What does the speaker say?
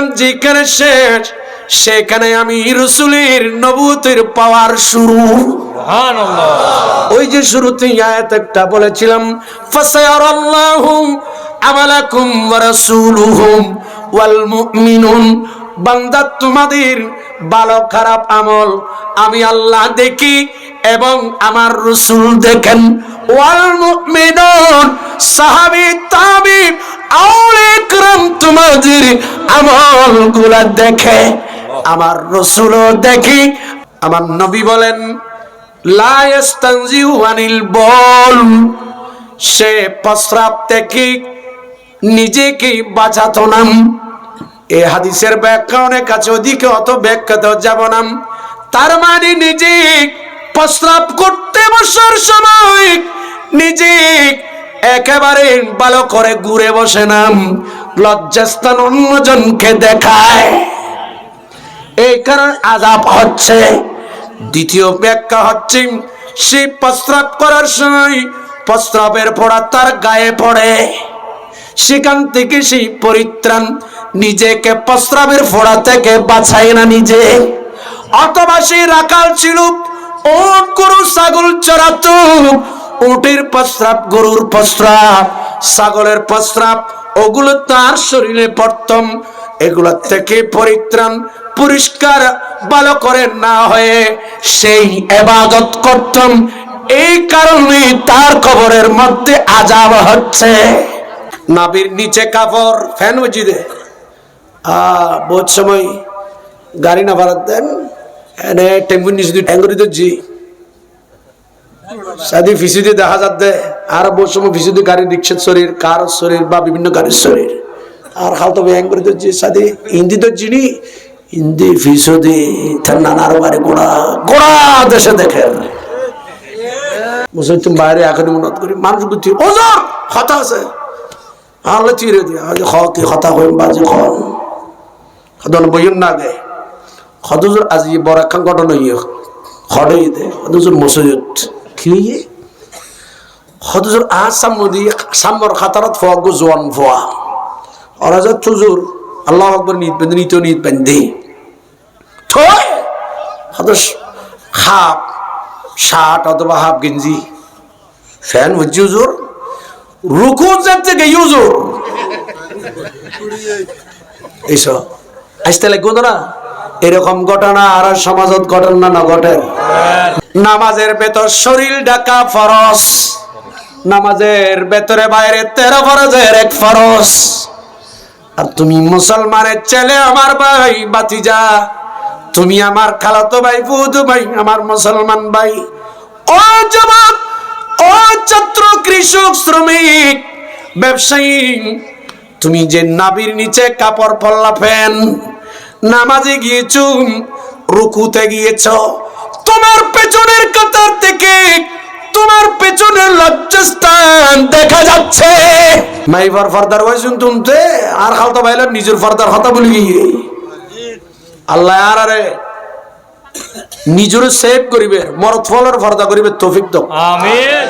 ইসলাম যেখানে শেষ। সেখানে আমি রসুলের নবুতের পাওয়ার শুরু। ওই যে শুরুতে আয়াত একটা বলেছিলাম আমালাকুম রাসূলুহুম ওয়াল মুমিনুন। বান্দা তোমাদের ভালো খারাপ আমল আমি আল্লাহ দেখি এবং আমার রসুল দেখেন। ওয়াল মুমিনুন সাহাবী তাবি আউলে তোমাদের তোমাদের আমলগুলা দেখে, আমার রসুলও দেখি, আমার নবী বলেন বল, সে প্রস্রাব থেকে নিজেকে বাঁচাতো নাম এই হাদিসের ব্যাখ্যা অনেক আছে, ওদিকে অত ব্যাখ্যা তো যাব না। তার মানে নিজে প্রস্রাব করতে বসার সময় নিজে একেবারে ভালো করে ঘুরে বসে নাম লজ্জাস্থান অন্যজনকে দেখায়। এই কারণে আজাব হচ্ছে। দ্বিতীয় ব্যাখ্যা হচ্ছে প্রস্রাব করার সময় প্রস্রাবের পড়া তার গায়ে পড়ে। সেখান থেকে সেই পরিত্রাণ নিজেকে প্রস্রাবের ফোড়া থেকে বাঁচায় না নিজে। অথবা সেই রাখাল ছিল, ওট গরু, ছাগল চড়াতো। উটের প্রস্রাব, গরুর প্রস্রাব, ছাগলের প্রস্রাব ওগুলো তার শরীরে পড়তম এগুলো থেকে পরিত্রাণ, পরিষ্কার, ভালো করে না হয়ে সেই এবাদত করতাম। এই কারণে তার কবরের মধ্যে আজাব হচ্ছে। নাবির নিচে কাপড়, ফ্যান বুঝি দে আ, বহুত সময় গাড়ি না ভাড়া দেন। এনে টেম্পুর নিচে জি সাদি ফিসিদি দেখা যাচ্ছে। আর বহুত সময় ফিসিদি গাড়ি রিক্সার শরীর, কার শরীর বা বিভিন্ন গাড়ির শরীর। আর হাল তো ব্যাং করে দিচ্ছি সাদি, হিন্দি তো চিনি হিন্দি ফিসদি তার নানার বাড়ি গোড়া গোড়া দেশে দেখে মুসলিম তুমি বাইরে এখন মনত করি, মানুষ ওজোর, কথা আছে। আল্লাহ চিরে দিয়ে, আজ খ কথা কইম, বাজি খ খদন বইন না আজি বড় একখান ঘটনা ইয়ে খড়ই দে খদুজুর মসজিদ, কি হইয়ে খদুজুর আজ সাম্মদি সাম্মর খাতারত ফোয়া গো জোয়ান ফোয়া অরাজা তুজুর আল্লাহ আকবর নিত বেঁধে নিত নিত বেঁধে। থয় খদস হাফ শার্ট অথবা হাফ গেঞ্জি। ফ্যান হচ্ছে হুজুর রুকু গে হুজুর। এইসব আসতে লাগবো না? এরকম ঘটনা আর সমাজত ঘটনা না না ঘটে নামাজের ভেতর শরীর ডাকা ফরস নামাজের ভেতরে বাইরে তেরো ফরজের এক ফরস আর তুমি মুসলমানের ছেলে আমার ভাই বাতিজা তুমি আমার খালাতো ভাই, বুধু ভাই, আমার মুসলমান ভাই। ও যুবক, ও ছাত্র, কৃষক, শ্রমিক, ব্যবসায়ী, তুমি যে নাবির নিচে কাপড় পল্লা ফেন নামাজে গিয়েছ, রুকুতে গিয়েছ, তোমার পেছনের কাতার থেকে তোমার পেছনে লজ্জাস্থান দেখা যাচ্ছে। মাইবার ফার্দার হয়েছেন তুমতে আর খালতা ভাইলার নিজের ফার্দার কথা বলি গিয়ে। আল্লাহ আর আরে নিজের সেভ করিবে মরত ফলের ফার্দা করিবে তৌফিক তো আমিন।